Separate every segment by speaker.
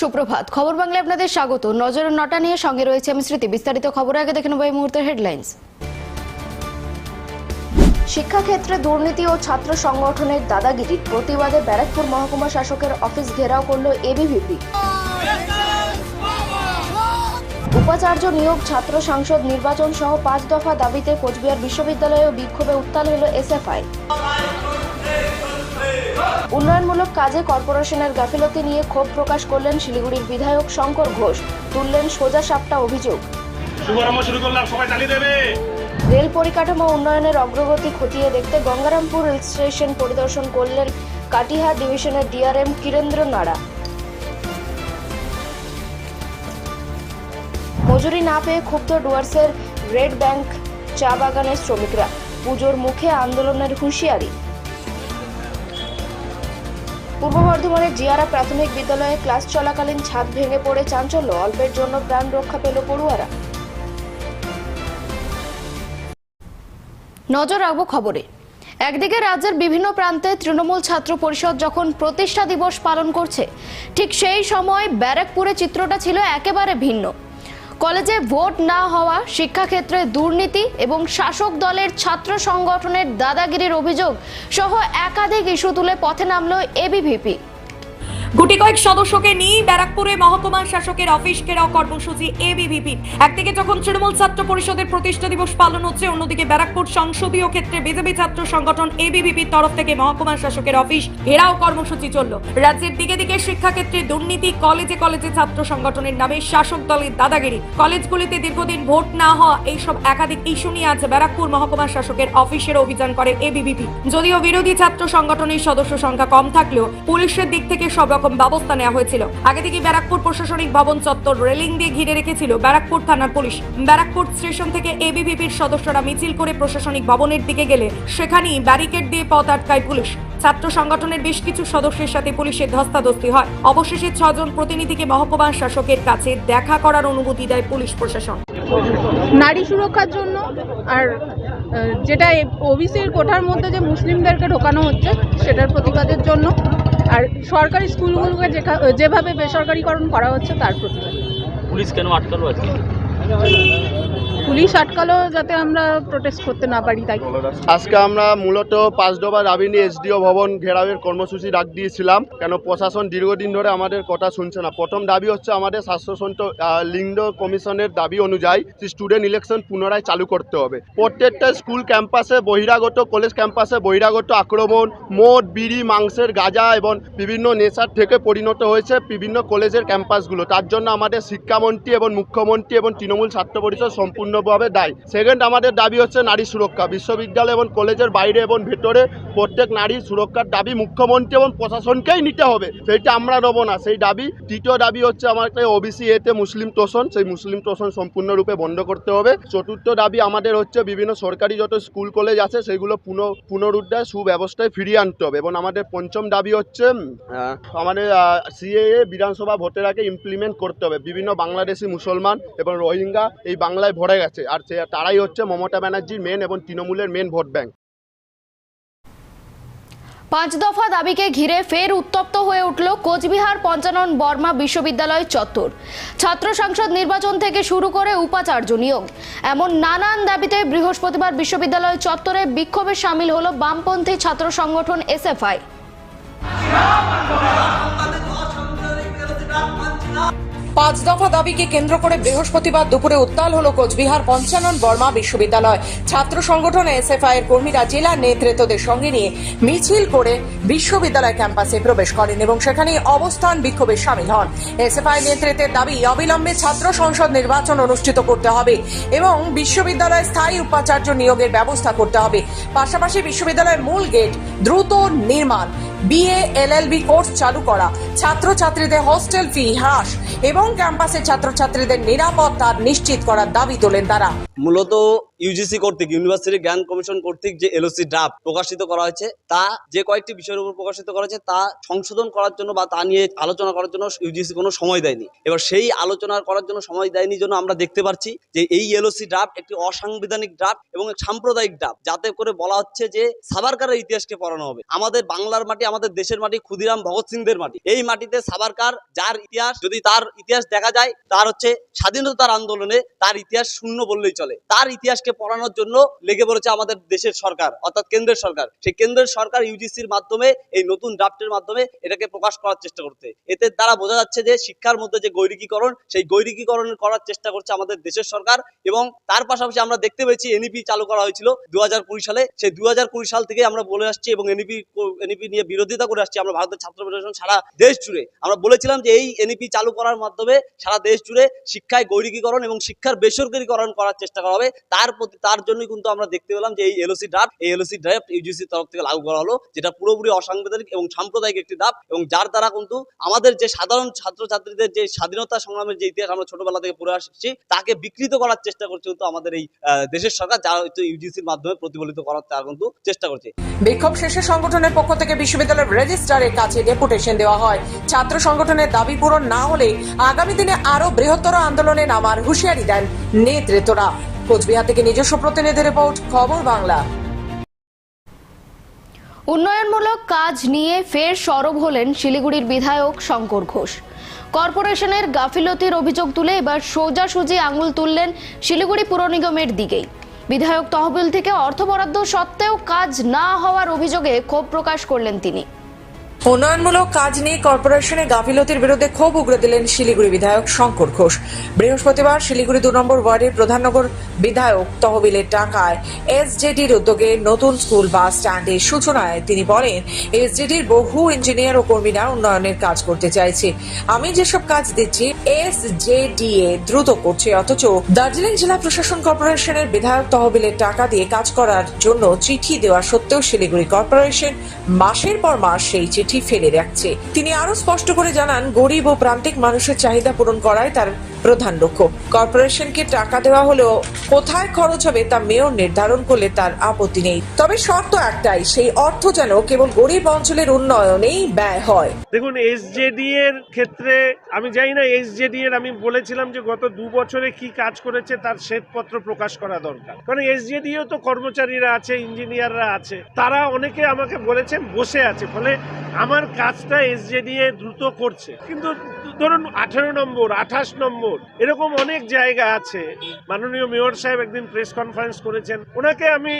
Speaker 1: সুপ্রভাত। খবর বাংলা আপনাদের স্বাগত। নজরের নটা নিয়ে সঙ্গে রয়েছে আমি স্মৃতি। বিস্তারিত খবর আগে দেখে নেব এই মুহূর্তের হেডলাইন্স। শিক্ষাক্ষেত্রে দুর্নীতি ও ছাত্র সংগঠনের দাদাগিরির প্রতিবাদে ব্যারাকপুর মহকুমা শাসকের অফিস ঘেরাও করল এবিভিপি উপাচার্য নিয়োগ ছাত্র সংসদ নির্বাচন সহ পাঁচ দফা দাবিতে কোচবিহার বিশ্ববিদ্যালয়ে বিক্ষোভে উত্তাল হল এসএফআই উন্নয়নমূলক কাজে কর্পোরেশনের গাফিলতি নিয়ে ক্ষোভ প্রকাশ করলেন শিলিগুড়ির বিধায়ক শঙ্কর ঘোষ। তুললেন সোজা সাপটা অভিযোগ। রেল পরিকাঠামো উন্নয়নের অগ্রগতি খতিয়ে দেখতে গঙ্গারামপুর রেল স্টেশন পরিদর্শন করলেন কাটিহার ডিভিশনের ডিআরএম কিরেন্দ্র নাড়া। মজুরি না পেয়ে ক্ষুব্ধ ডুয়ার্সের রেড ব্যাংক চা বাগানের শ্রমিকরা। পুজোর মুখে আন্দোলনের হুঁশিয়ারি। পূর্ব বর্ধমানের জিয়ারা প্রাথমিক বিদ্যালয়ে ক্লাস চলাকালীন ছাদ ভেঙে পড়ে চাঞ্চল্য, অল্পের জন্য প্রাণ রক্ষা পেল পড়ুয়ারা। নজর রাখব খবরে। একদিকে রাজ্যের বিভিন্ন প্রান্তে তৃণমূল ছাত্র পরিষদ যখন প্রতিষ্ঠা দিবস পালন করছে, ঠিক সেই সময় ব্যারাকপুরে চিত্রটা ছিল একেবারে ভিন্ন। কলেজে ভোট না হওয়া শিক্ষাক্ষেত্রে দুর্নীতি এবং শাসক দলের ছাত্র সংগঠনের দাদাগিরির অভিযোগ সহ একাধিক ইস্যু তুলে পথে নামল এবিভিপি
Speaker 2: গুটি কয়েক সদস্যকে নিয়ে ব্যারাকপুরে মহকুমা শাসকের অফিস ঘেরাও কর্মসূচি এবিভিপি। একদিকে যখন তৃণমূল ছাত্র পরিষদের প্রতিষ্ঠা দিবস পালন হচ্ছে, অন্যদিকে ব্যারাকপুর সংসদীয় ক্ষেত্রে বিজেপি ছাত্র সংগঠন এবিভিপির তরফ থেকে মহকুমা শাসকের অফিস ঘেরাও কর্মসূচি চলল। রাজ্যের দিকে দিকে শিক্ষাক্ষেত্রে দুর্নীতি, কলেজে কলেজে ছাত্র সংগঠনের নামে শাসক দলের দাদাগিরি। কলেজগুলিতে দীর্ঘদিন ভোট না হওয়া এইসব একাধিক ইস্যু নিয়ে আজ ব্যারাকপুর মহকুমা শাসকের অফিসের অভিযান করে এবিভিপি। যদিও বিরোধী ছাত্র সংগঠনের সদস্য সংখ্যা কম থাকলেও পুলিশের দিক থেকে সব রকম ব্যবস্থা নেওয়া হয়েছিল। আগে থেকে ব্যারাকপুর প্রশাসনিক ভবন চত্বর রেলিং দিয়ে ঘিরে রেখেছিল ব্যারাকপুর থানার পুলিশ। ব্যারাকপুর স্টেশন থেকে এবিভিপির সদস্যরা মিছিল করে প্রশাসনিক ভবনের দিকে গেলে সেখানেই ব্যারিকেড দিয়ে পথ আটকায় পুলিশ। ছাত্র সংগঠনের বেশ কিছু সদস্যের সাথে পুলিশের ধস্তাধস্তি হয়। অবশেষে ছজন প্রতিনিধিকে মহকুমা শাসকের কাছে দেখা করার অনুমতি দেয় পুলিশ প্রশাসন।
Speaker 3: নারী সুরক্ষার জন্য আর যেটা ওবিসির কোঠার মধ্যে যে মুসলিমদেরকে ঢোকানো হচ্ছে, সেটার প্রতিবাদের জন্য আর সরকারি স্কুলগুলোকে যেভাবে বেসরকারিকরণ করা হচ্ছে তার প্রতিবাদ।
Speaker 4: পুলিশ কেন আটকালো আজকে?
Speaker 3: পুলিশ আটকালো যাতে আমরা প্রোটেস্ট করতে না পারি তাই।
Speaker 5: আজকে আমরা মূলত পাঁচডোবা রাবিনী এসডিও ভবন ঘেরাওয়ের কর্মসূচি ডাক দিয়েছিলাম। কেন প্রশাসন দীর্ঘদিন ধরে আমাদের কথা শুনছে না। প্রথম দাবি হচ্ছে আমাদের স্বাস্থ্যসন্ত লিঙ্গ কমিশনের দাবি অনুযায়ী স্টুডেন্ট ইলেকশন পুনরায় চালু করতে হবে। প্রত্যেকটা স্কুল ক্যাম্পাসে বহিরাগত কলেজ ক্যাম্পাসে বহিরাগত আক্রমণ, মদ, বিড়ি, মাংসের গাঁজা এবং বিভিন্ন নেশার থেকে পরিণত হয়েছে বিভিন্ন কলেজের ক্যাম্পাসগুলো তার জন্য আমাদের শিক্ষামন্ত্রী এবং মুখ্যমন্ত্রী এবং তৃণমূল ছাত্র পরিষদ সম্পূর্ণভাবে দায়ী। সেকেন্ড আমাদের দাবি হচ্ছে নারী সুরক্ষা। বিশ্ববিদ্যালয় এবং কলেজের বাইরে এবং ভেতরে প্রত্যেক নারী সুরক্ষার দাবি মুখ্যমন্ত্রী এবং প্রশাসনকেই নিতে হবে। সেইটা আমরা নেব না। সেই দাবি, তৃতীয় দাবি হচ্ছে আমাকে ওবিসি এতে মুসলিম তোষণ। সেই মুসলিম তোষণ সম্পূর্ণরূপে বন্ধ করতে হবে। চতুর্থ দাবি আমাদের হচ্ছে বিভিন্ন সরকারি যত স্কুল, কলেজ আছে, সেগুলো পুনঃ, পুনরুদ্ধার সুব্যবস্থায় ফিরিয়ে আনতে হবে। এবং আমাদের পঞ্চম দাবি হচ্ছে আমাদের সিএএ বিধানসভা ভোটের আগে ইমপ্লিমেন্ট করতে হবে। বিভিন্ন বাংলাদেশি মুসলমান এবং রোহিঙ্গা এই বাংলায় ভরে গেছে আর সে তারাই হচ্ছে মমতা ব্যানার্জির মেন এবং তৃণমূলের মেন ভোট ব্যাংক
Speaker 1: পাঁচ দফা দাবিকে ঘিরে ফের উত্তপ্ত হয়ে উঠল কোচবিহার পঞ্চানন বর্মা বিশ্ববিদ্যালয় চত্বর। ছাত্র সংসদ নির্বাচন থেকে শুরু করে উপাচার্য নিয়োগ। এমন নানান দাবিতে বৃহস্পতিবার বিশ্ববিদ্যালয় চত্বরে বিক্ষোভে সামিল হলো বামপন্থী ছাত্র সংগঠন এসএফআই।
Speaker 2: পাঁচ দফা দাবিকে কেন্দ্র করে বৃহস্পতিবার দুপুরে উত্তাল হল কোচবিহার পঞ্চানন বর্মা বিশ্ববিদ্যালয়। ছাত্র সংগঠন এসএফআই এর কর্মীরা জেলার নেতৃত্বদের সঙ্গে নিয়ে মিছিল করে বিশ্ববিদ্যালয় ক্যাম্পাসে প্রবেশ করেন এবং সেখানে অবস্থান বিক্ষোভে সামিল হন। এসএফআই নেতৃত্বের দাবি, অবিলম্বে ছাত্র সংসদ নির্বাচন অনুষ্ঠিত করতে হবে এবং বিশ্ববিদ্যালয়ে স্থায়ী উপাচার্য নিয়োগের ব্যবস্থা করতে হবে। পাশাপাশি বিশ্ববিদ্যালয়ের মূল গেট দ্রুত নির্মাণ। বিএ এলএলবি কোর্স চালু করা। ছাত্রছাত্রীদের হোস্টেল ফি হ্রাস এবং ক্যাম্পাসে ছাত্রছাত্রীদের নিরাপত্তা নিশ্চিত করার দাবি তোলেন তারা।
Speaker 6: মূলত ইউজিসি কর্তৃক ইউনিভার্সিটি জ্ঞান কমিশন কর্তৃক যে এলওসি ড্রাফট প্রকাশিত করা হয়েছে, তা যে কয়েকটি বিষয়ের উপর প্রকাশিত করা হয়েছে, তা সংশোধন করার জন্য বা তা নিয়ে আলোচনা করার জন্য ইউজিসি কোনো সময় দেয়নি। এবার সেই আলোচনা করার জন্য সময় দেয়নি জন্য আমরা দেখতে পাচ্ছি যে এই এলওসি ড্রাফট একটি অসাংবিধানিক ড্রাফট এবং সাম্প্রদায়িক ড্রাফট যাতে করে বলা হচ্ছে যে সাবারকারের ইতিহাসকে পড়ানো হবে। আমাদের বাংলার মাটি আমাদের দেশের মাটি, ক্ষুদিরাম ভগৎ সিংদের মাটি। এই মাটিতে সাবারকার যার ইতিহাস, যদি তার ইতিহাস দেখা যায়, তার হচ্ছে স্বাধীনতার আন্দোলনে তার ইতিহাস শূন্য বললেই চলে। তার ইতিহাসকে পড়ানোর জন্য লেগে পড়েছে আমাদের দেশের সরকার, অর্থাৎ কেন্দ্রের সরকার। সেই কেন্দ্রের সরকার ইউজিসির মাধ্যমে, এই নতুন ড্রাফটের মাধ্যমে এটাকে প্রকাশ করার চেষ্টা করতে এতে দ্বারা বোঝা যাচ্ছে যে শিক্ষার মধ্যে যে গৈরিকীকরণ, সেই গৈরিকীকরণ করার চেষ্টা করছে আমাদের দেশের সরকার এবং তার পাশাপাশি আমরা দেখতে পেয়েছি এনইপি চালু করা হয়েছিল দুই হাজার কুড়ি সালে। সেই দুই হাজার কুড়ি সাল থেকে আমরা বলে আসছি এবং এনইপি এনইপি নিয়ে বিরোধিতা করে আসছি আমরা ভারতের ছাত্র ফেডারেশন সারা দেশ জুড়ে। আমরা বলেছিলাম যে এই এনইপি চালু করার মাধ্যমে সারা দেশ জুড়ে শিক্ষায় গৈরিকীকরণ এবং শিক্ষার বেসরকারীকরণ করার চেষ্টা করা হবে। তার প্রতি, তার জন্যই কিন্তু আমরা দেখতে পেলাম যে এই এলওসি ড্রাফট এই এলওসি ড্রাফট ইউজিসির তরফ থেকে লাগু করা হলো, যেটা পুরোপুরি অসাংবিধানিক এবং সাম্প্রদায়িক একটি ধাপ এবং যার দ্বারা কিন্তু আমাদের যে সাধারণ ছাত্রছাত্রীদের যে স্বাধীনতা সংগ্রামের যে ইতিহাস আমরা ছোটবেলা থেকে পড়ে আসছি, তাকে বিকৃত করার চেষ্টা করছে কিন্তু আমাদের এই দেশের সরকার, যা ইউজিসির মাধ্যমে প্রতিফলিত করার তার কিন্তু চেষ্টা করছে।
Speaker 7: বিক্ষোভ শেষে সংগঠনের পক্ষ থেকে বিশ্ববিদ্যালয়ের রেজিস্ট্রারের কাছে ডেপুটেশন দেওয়া হয়। ছাত্র সংগঠনের দাবি পূরণ না হলে আগামী দিনে আরও বৃহত্তর আন্দোলনে নামার হুঁশিয়ারি দেন নেতৃত্বরা। কোচবিহার থেকে নিজস্ব প্রতিনিধি রিপোর্ট, খবর বাংলা।
Speaker 1: উন্নয়নমূলক কাজ নিয়ে ফের সরব হলেন শিলিগুড়ির বিধায়ক শঙ্কর ঘোষ। কর্পোরেশনের গাফিলতির অভিযোগ তুলে এবার সোজাসুজি আঙুল তুললেন শিলিগুড়ি পুর নিগমের দিকেই। বিধায়ক তহবিল থেকে অর্থ বরাদ্দ সত্ত্বেও কাজ না হওয়ার অভিযোগে ক্ষোভ প্রকাশ করলেন তিনি।
Speaker 7: উন্নয়নমূলক কাজ নিয়ে কর্পোরেশনের গাফিলতির বিরুদ্ধে ক্ষোভ উগড়ে দিলেন শিলিগুড়ি বিধায়ক শঙ্কর ঘোষ। বৃহস্পতিবার শিলিগুড়ি দু নম্বর ওয়ার্ডের প্রধাননগর বিধায়ক তহবিলের টাকায় এসজেডির উদ্যোগে নতুন স্কুল বাস স্ট্যান্ডের সূচনায় তিনি বলেন, এসজেডির বহু ইঞ্জিনিয়ার ও কর্মীরা উন্নয়নের কাজ করতে চাইছে। আমি যেসব কাজ দিচ্ছি, এসজেডিএ দ্রুত করছে, অথচ দার্জিলিং জেলা প্রশাসন কর্পোরেশনের বিধায়ক তহবিলের টাকা দিয়ে কাজ করার জন্য চিঠি দেওয়া সত্ত্বেও শিলিগুড়ি কর্পোরেশন মাসের পর মাস সেই চিঠি ফেলে রাখছে। তিনি আরও স্পষ্ট করে জানান, গরিব ও প্রান্তিক মানুষের চাহিদা পূরণ করায় তার প্রধান লক্ষ্য। কর্পোরেশনকে টাকা দেওয়া হলেও কোথায় খরচ হবে তা মেয়র নির্ধারণ করলে তার আপত্তি নেই। তবে শর্ত একটাই, সেই অর্থ যেন কেবল গরিব অঞ্চলের উন্নয়নেই ব্যয় হয়।
Speaker 8: দেখুন এসজেডি এর ক্ষেত্রে আমি জানি না এসজেডি এর আমি বলেছিলাম যে গত দু বছরে কি কাজ করেছে তার শ্বেতপত্র প্রকাশ করা দরকার। কারণ এসজেডিও তো কর্মচারীরা আছে, ইঞ্জিনিয়াররা আছে, তারা অনেকে আমাকে বলেছেন বসে আছে, ফলে আমার কাজটা এসজেডি দ্রুত করছে। কিন্তু ধরুন আঠেরো নম্বর, আঠাশ নম্বর, এরকম অনেক জায়গা আছে। মাননীয় মেয়র সাহেব একদিন প্রেস কনফারেন্স করেছেন। ওনাকে আমি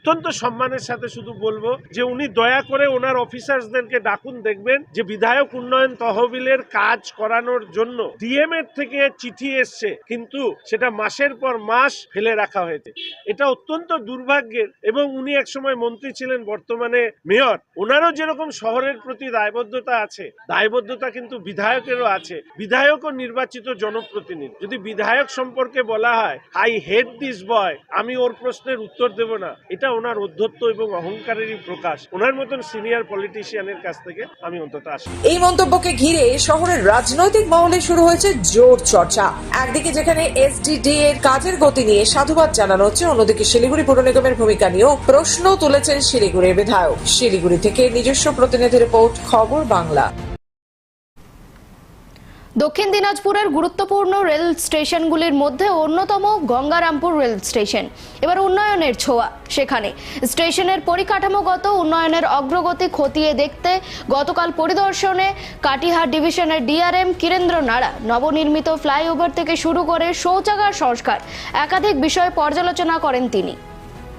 Speaker 8: অত্যন্ত সম্মানের সাথে শুধু বলব যে উনি দয়া করে ওনার অফিসার্সদেরকে ডাকুন, দেখবেন যে বিধায়ক উন্নয়ন তহবিলের কাজ করানোর জন্য ডিএম এর থেকে চিঠি এসছে, কিন্তু সেটা মাসের পর মাস ফেলে রাখা হয়েছে। এটা অত্যন্ত দুর্ভাগ্যের এবং উনি একসময় মন্ত্রী ছিলেন, বর্তমানে মেয়র। ওনারও যেরকম শহরের প্রতি দায়বদ্ধতা আছে, দায়বদ্ধতা কিন্তু বিধায়কেরও আছে। বিধায়কও নির্বাচিত জনপ্রতিনিধি। যদি বিধায়ক সম্পর্কে বলা হয় আই হেড দিস বয় আমি ওর প্রশ্নের উত্তর দেব না। এটা ওনার অধ্যত্ব এবং অহংকারেরই প্রকাশ। ওনার মতন সিনিয়র পলিটিশিয়ানের কাছ থেকে আমি অন্তত আশা
Speaker 7: এই মন্তব্যকে ঘিরে শহরের রাজনৈতিক মহলে শুরু হয়েছে জোর চর্চা। একদিকে যেখানে এসডিডি এর কাজের গতি নিয়ে সাধুবাদ জানানো হচ্ছে, অন্যদিকে শিলিগুড়ি পৌর নিগমের ভূমিকা নিয়েও প্রশ্ন তুলেছেন শিলিগুড়ির বিধায়ক। শিলিগুড়ি থেকে নিজস্ব প্রতিনিধি রিপোর্ট, খবর বাংলা।
Speaker 1: দক্ষিণ দিনাজপুরের গুরুত্বপূর্ণ রেল স্টেশনগুলির মধ্যে অন্যতম গঙ্গারামপুর রেল স্টেশন। এবার উন্নয়নের ছোঁয়া সেখানে। স্টেশনের পরিকাঠামোগত উন্নয়নের অগ্রগতি খতিয়ে দেখতে গতকাল পরিদর্শনে কাটিহার ডিভিশনের ডিআরএম কিরেন্দ্র নাড়া নবনির্মিত ফ্লাইওভার থেকে শুরু করে শৌচাগার সংস্কার একাধিক বিষয় পর্যালোচনা করেন তিনি।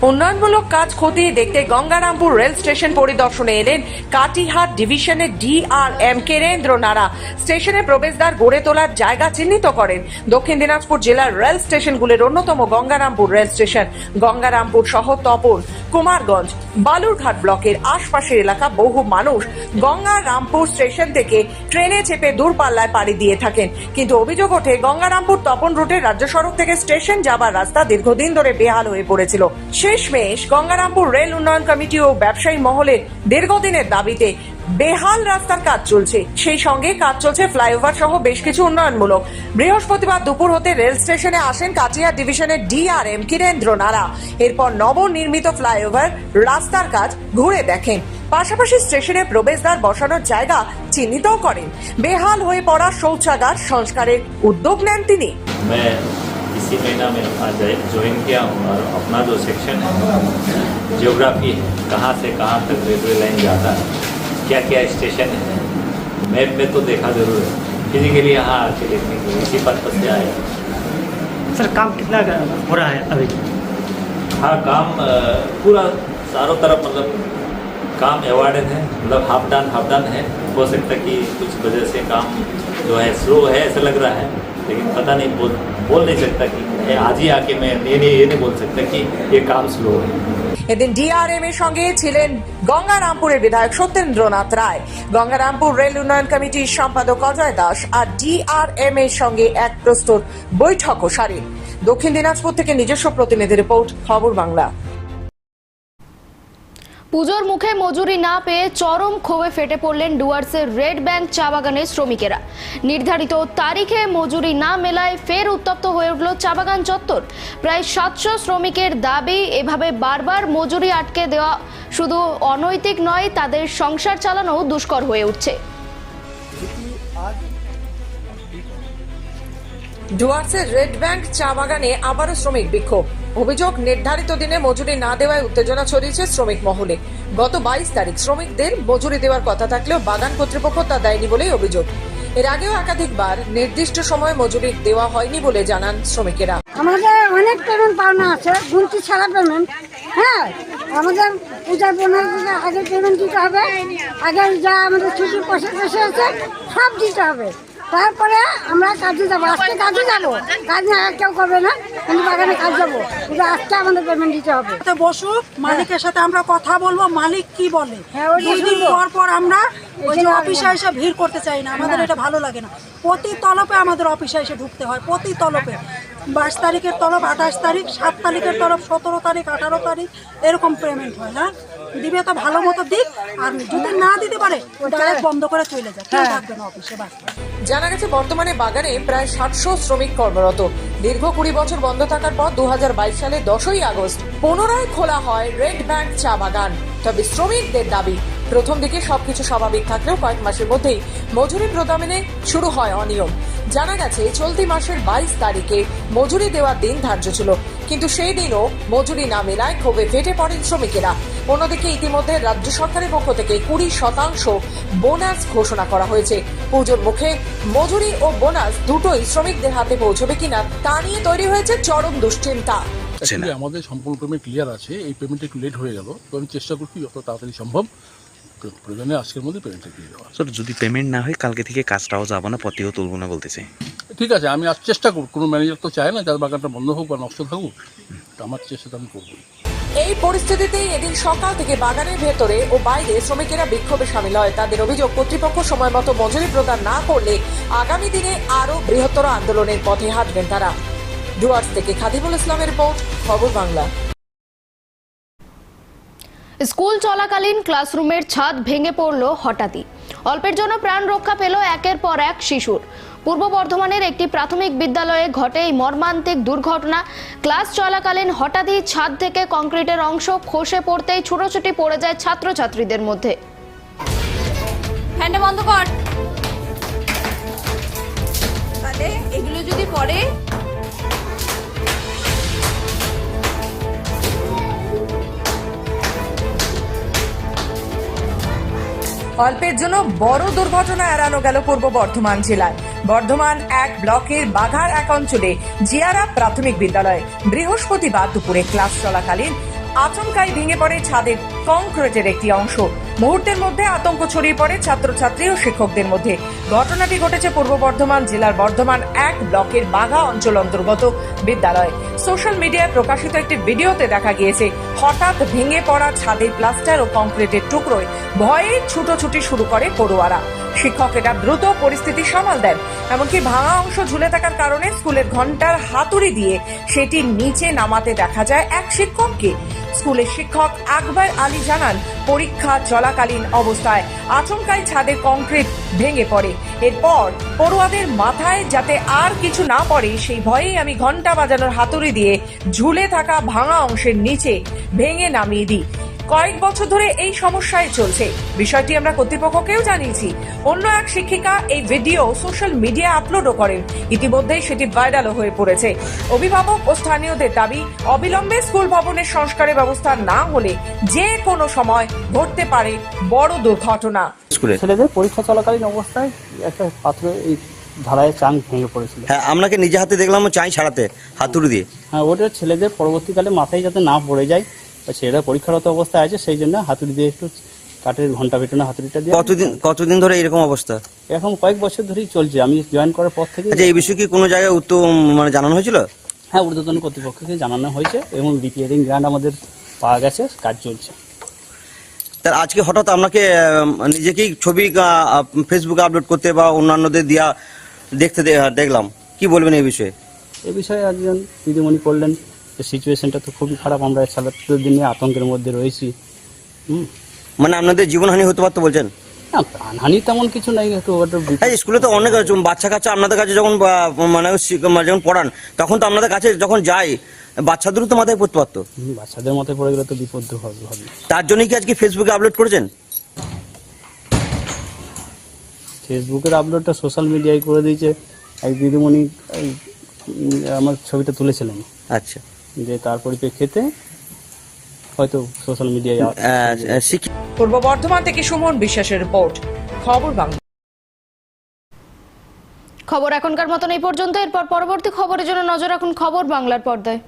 Speaker 7: উন্নয়নমূলক কাজ খতিয়ে দেখতে গঙ্গারামপুর রেল স্টেশন পরিদর্শনে এলেন কাটিহাট ডিভিশনের ডিআরএম কেরেন্দ্র নারা স্টেশনের প্রবেশদ্বার গড়ে তোলার জায়গা চিহ্নিত করেন। দক্ষিণ দিনাজপুর জেলার রেল স্টেশনগুলির অন্যতম গঙ্গারামপুর রেল স্টেশন। গঙ্গারামপুর সহ তপন। কুমারগঞ্জ, বালুরঘাট ব্লকের আশপাশের এলাকা বহু মানুষ গঙ্গা রামপুর স্টেশন থেকে ট্রেনে চেপে দূরপাল্লায় পাড়ি দিয়ে থাকেন। কিন্তু অভিযোগ ওঠে গঙ্গারামপুর তপন রুটে রাজ্য সড়ক থেকে স্টেশন যাবার রাস্তা দীর্ঘদিন ধরে বেহাল হয়ে পড়েছিল। শেষমেশ গঙ্গারামপুর রেল উন্নয়ন কমিটি ও ব্যবসায়ী মহলের দীর্ঘদিনের দাবিতে বেহাল রাস্তার কাজ চলছে সেই সঙ্গে কাজ চলছে ফ্লাইওভার সহ বেশ কিছু উন্নয়নমূলক বৃহস্পতিবার দুপুর হতে রেল স্টেশনে আসেন কাটিয়া ডিভিশনের ডিআরএম কিরেন্দ্র নারা এরপর নবনির্মিত ফ্লাইওভার রাস্তার কাজ ঘুরে দেখেন পাশাপাশি স্টেশনে প্রবেশদ্বার বসানোর জায়গা চিহ্নিতও করেন বেহাল হয়ে পড়া শৌচাগার সংস্কারের উদ্যোগ নেন তিনি
Speaker 4: मैं इसी महीना में अपना ज्वाइन किया हूँ और अपना जो सेक्शन है जियोग्राफी है कहाँ से कहाँ तक रेलवे लाइन जाता है क्या क्या स्टेशन है? मैप में तो देखा ज़रूर है। फिजिकली यहाँ आके देखने के लिए इसी पर्पज से आए।
Speaker 9: सर काम कितना हो रहा है अभी।
Speaker 4: हाँ काम पूरा चारों तरफ़ मतलब काम अवॉर्डेड है। मतलब हाफ़ डन हाफ़ डन है। हो सकता कि कुछ वजह से काम जो है स्लो है ऐसा लग रहा है। लेकिन पता नहीं बोल बोल नहीं सकता कि आज ही आके मैं ये नहीं ये नहीं बोल सकता कि ये काम स्लो है।
Speaker 7: এদিন ডিআরএম এর সঙ্গে ছিলেন গঙ্গারামপুরের বিধায়ক সত্যেন্দ্রনাথ রায়। গঙ্গারামপুর রেল উন্নয়ন কমিটির সম্পাদক অজয় দাস আর ডিআরএম এর সঙ্গে এক প্রস্তুত বৈঠকও সারেন দক্ষিণ দিনাজপুর থেকে নিজস্ব প্রতিনিধি রিপোর্ট, খবর বাংলা।
Speaker 1: পুজোর মুখে মজুরি না পেয়ে চরম ক্ষোভে ফেটে পড়লেন ডুয়ার্সের রেড ব্যাংক চা বাগানের শ্রমিকেরা। নির্ধারিত তারিখে মজুরি না মেলায় ফের উত্তপ্ত হয়ে উঠল চা বাগান চত্বর। প্রায় সাতশো শ্রমিকের দাবি, এভাবে বারবার মজুরি আটকে দেওয়া শুধু অনৈতিক নয়, তাদের সংসার চালানো দুষ্কর হয়ে উঠছে।
Speaker 7: ডুয়ার্সের রেড ব্যাংক চা বাগানে আবারও শ্রমিক বিক্ষোভ। অভিযোগ, নির্ধারিত দিনে মজুরি না দেওয়ায় উত্তেজনা ছড়িয়েছে শ্রমিক মহলে। গত বাইশ তারিখ শ্রমিকদের মজুরি দেওয়ার কথা থাকলেও বাগান কর্তৃপক্ষ তা দেয়নি বলেই অভিযোগ। এর আগেও একাধিকবার নির্দিষ্ট সময় মজুরি দেওয়া হয়নি বলে জানান শ্রমিকেরা।
Speaker 10: আমাদের অনেক পেমেন্ট পাওনা আছে গুনতি ছাড়া পেমেন্ট। হ্যাঁ আমাদের পূজার পনেরো আগে পেমেন্ট দিতে হবে। আগে যা আমাদের ছুটি পয়সা পয়সা আছে, সব দিতে হবে। তারপরে আমরা কাজে যাব। আজকে কাজে যাব কাজ না কেউ করবে না। কিন্তু বাগানে কাজ যাব। কিন্তু আজকে আমাদের পেমেন্ট দিতে হবে।
Speaker 11: সাথে বসুক মালিকের সাথে আমরা কথা বলব মালিক কি বলে?
Speaker 10: হ্যাঁ, ওইটা
Speaker 11: দুই দিন
Speaker 10: শুনব।
Speaker 11: পর পর আমরা ওই যে অফিসে এসে ভিড় করতে চাই না। আমাদের এটা ভালো লাগে না। প্রতি তলপে আমাদের অফিসে এসে ঢুকতে হয় প্রতি তলপে। বাইশ তারিখের তলব আঠাশ তারিখ সাত তারিখের তলব সতেরো তারিখ আঠারো তারিখ এরকম পেমেন্ট হয় না দিবে তো ভালো মতো দিক আর যদি না দিতে পারে ডাইরেক্ট বন্ধ করে চলে যায় কেউ থাকবে না অফিসে বাস।
Speaker 7: জানা গেছে বর্তমানে বাগানে প্রায় সাতশো শ্রমিক কর্মরত। দীর্ঘ কুড়ি বছর বন্ধ থাকার পর দু সালে দশই আগস্ট পুনরায় খোলা হয় রেড ব্যাংক চা বাগান। তবে শ্রমিকদের দাবি প্রথম দিকে সবকিছু স্বাভাবিক থাকলেও কয়েক মাসের মধ্যেই মজুরি প্রদানে শুরু হয় অনিয়ম। জানা গেছে চলতি মাসের বাইশ তারিখে মজুরি দেওয়ার দিন ধার্য ছিল। কিন্তু সেই দিনও মজুরি না মেলায় ক্ষোভে ফেটে পড়েন শ্রমিকেরা। অন্যদিকে ইতিমধ্যে রাজ্য সরকারের পক্ষ থেকে কুড়ি শতাংশ বোনাস ঘোষণা করা হয়েছে। পুজোর মুখে মজুরি ও বোনাস দুটোই শ্রমিকদের হাতে পৌঁছবে কিনা তা নিয়ে তৈরি হয়েছে চরম দুশ্চিন্তা।
Speaker 12: আমাদের সম্পূর্ণ পেমেন্ট ক্লিয়ার আছে। এই পেমেন্টটা একটু লেট হয়ে গেল। তো আমি চেষ্টা করছি যত তাড়াতাড়ি সম্ভব প্রয়োজনে আজকের মধ্যে পেমেন্টটা দিয়ে দেওয়া
Speaker 13: স্যার যদি পেমেন্ট না হয় কালকে থেকে কাজটাও যাব না পতিও তুলবো না বলতেছে।
Speaker 12: ঠিক আছে আমি আজ চেষ্টা করব। কোনো ম্যানেজার তো চায় না যার বাগানটা বন্ধ হোক বা নষ্ট থাকুক তো আমার চেষ্টাটা আমি করব
Speaker 7: এই পরিস্থিতিতেই এদিন সকাল থেকে বাগানের ভেতরে ও বাইরে শ্রমিকেরা বিক্ষোভে সামিল হয়। তাদের অভিযোগ, কর্তৃপক্ষ সময় মতো মজুরি প্রদান না করলে আগামী দিনে আরও বৃহত্তর আন্দোলনের পথে হাঁটবেন তারা। ডুয়ার্স থেকে খাদিমুল ইসলামের রিপোর্ট, খবর বাংলা।
Speaker 1: স্কুল চলাকালীন ক্লাসরুমের ছাদ ভেঙে পড়ল হঠাৎই। অল্পের জন্য প্রাণ রক্ষা পেল একের পর এক শিশুর। পূর্ব বর্ধমানের একটি প্রাথমিক বিদ্যালয়ে ঘটে এই মর্মান্তিক দুর্ঘটনা। ক্লাস চলাকালীন হঠাৎই ছাদ থেকে কংক্রিটের অংশ খসে পড়তেই ছোটোছুটি পড়ে যায় ছাত্রছাত্রীদের মধ্যে।
Speaker 2: বন্ধ কর। এগুলো যদি পড়ে
Speaker 7: অল্পের জন্য বড় দুর্ঘটনা এড়ানো গেল পূর্ব বর্ধমান জেলায়। বর্ধমান এক ব্লকের বাঘার এক অঞ্চলে জিয়ারা প্রাথমিক বিদ্যালয় বৃহস্পতিবার দুপুরে ক্লাস চলাকালীন আচমকাই ভেঙে পড়ে ছাদের কংক্রিটের একটি অংশ। মুহূর্তের মধ্যে আতঙ্ক ছড়িয়ে পড়ে ছাত্রছাত্রী ও শিক্ষকদের মধ্যে। ঘটনাটি ঘটেছে পূর্ব বর্ধমান জেলার বর্ধমান এক ব্লকের বাঘা অঞ্চল অন্তর্গত বিদ্যালয়। সোশ্যাল মিডিয়ায় প্রকাশিত একটি ভিডিওতে দেখা গিয়েছে, হঠাৎ ভেঙে পড়া ছাদের প্লাস্টার ও কংক্রিটের টুকরোয় ভয়ে ছুটোছুটি শুরু করে পড়ুয়ারা। শিক্ষকেরা দ্রুত পরিস্থিতি সামাল দেন, এমনকি ভাঙা অংশ ঝুলে থাকার কারণে স্কুলের ঘণ্টার হাতুড়ি দিয়ে সেটি নিচে নামাতে দেখা যায় এক শিক্ষককে। স্কুলের শিক্ষক আকবর আলী জানান, পরীক্ষা চলাকালীন অবস্থায় আচমকাই ছাদের কংক্রিট ভেঙে পড়ে। এরপর পড়ুয়াদের মাথায় যাতে আর কিছু না পড়ে, সেই ভয়েই আমি ঘণ্টা বাজানোর হাতুড়ি দিয়ে ঝুলে থাকা ভাঙা অংশের নিচে ভেঙে নামিয়ে দিই। কয়েক বছর ধরে এই সমস্যায় চলছে। বিষয়টি আমরা কর্তৃপক্ষকেও জানিয়েছি। অন্য এক শিক্ষিকা এই ভিডিও সোশ্যাল মিডিয়া আপলোডও করেন। ইতিমধ্যেই সেটি ভাইরালও হয়ে পড়েছে। অভিভাবক ও স্থানীয়দের দাবি অবিলম্বে স্কুল ভবনের সংস্কারের ব্যবস্থা না হলে যে কোনো সময় ঘটতে পারে বড় দুর্ঘটনা।
Speaker 13: স্কুলে।
Speaker 9: ছেলেদের পরীক্ষা চলাকালীন অবস্থায় একটা পাত্র এই ধারায় চাং ভেঙে পড়েছিল।
Speaker 13: হ্যাঁ আপনাকে নিজে হাতে দেখলাম চাই ছাড়াতে হাতুড়ি দিয়ে।
Speaker 9: হ্যাঁ ওটা ছেলেদের পরবর্তীকালে মাথায় যাতে না পড়ে যায় বা ছেলেরা পরীক্ষারত অবস্থায় আছে সেই জন্য হাতুড়ি দিয়ে একটু কাঠের ঘণ্টা পেটানো হাতুড়িটা দিয়ে।
Speaker 13: কতদিন কতদিন ধরে এরকম অবস্থা?
Speaker 9: এখন কয়েক বছর ধরেই চলছে। আমি জয়েন করার পর থেকে
Speaker 13: আচ্ছা এই বিষয়ে কি কোনো জায়গায় উত্তর মানে জানানো হয়েছিল?
Speaker 9: হ্যাঁ ঊর্ধ্বতন কর্তৃপক্ষকে জানানো হয়েছে এবং রিপেয়ারিং গ্রান্ট আমাদের পাওয়া গেছে কাজ চলছে।
Speaker 13: তার আজকে হঠাৎ আপনাকে নিজেকেই ছবি ফেসবুকে আপলোড করতে বা অন্যান্যদের দিয়া দেখতে দেখলাম। কি বলবেন এই বিষয়ে?
Speaker 9: এ বিষয়ে একজন দিদিমণি করলেন যে সিচুয়েশনটা তো খুবই খারাপ। আমরা ছাত্রদের নিয়ে আতঙ্কের মধ্যে রয়েছি। হুম।
Speaker 13: মানে আপনাদের জীবনহানি হতে পারতো বলছেন?
Speaker 9: না প্রাণহানি তেমন কিছু নাই একটু ওটা বিপদ-
Speaker 13: হ্যাঁ স্কুলে তো অনেক আছে, বাচ্চা কাচ্চা আপনাদের কাছে যখন বা, মানে মানে যখন পড়ান তখন তো আপনাদের কাছে যখন যায় বাচ্চাদেরও তো মাথায় পড়তে। পারতো
Speaker 9: হুম, বাচ্চাদের মধ্যে পড়ে গেলে তো বিপদ হবে হবে।
Speaker 13: তার জন্যই কি আজকে ফেসবুকে আপলোড করেছেন?
Speaker 9: ফেসবুকের আপলোডটা সোশ্যাল মিডিয়ায় করে দিয়েছে। এক দিদিমণি এই, উম, আমার ছবিটা তুলেছিলেন।
Speaker 13: আচ্ছা।
Speaker 9: যে তার পরিপ্রেক্ষিতে হয়তো সোশ্যাল মিডিয়ায়
Speaker 7: পূর্ব বর্ধমান থেকে সুমন বিশ্বাসের রিপোর্ট খবর বাংলা।
Speaker 1: খবর এখনকার মতন এই পর্যন্ত। এরপর পরবর্তী খবরের জন্য নজর রাখুন খবর বাংলার পর্দায়।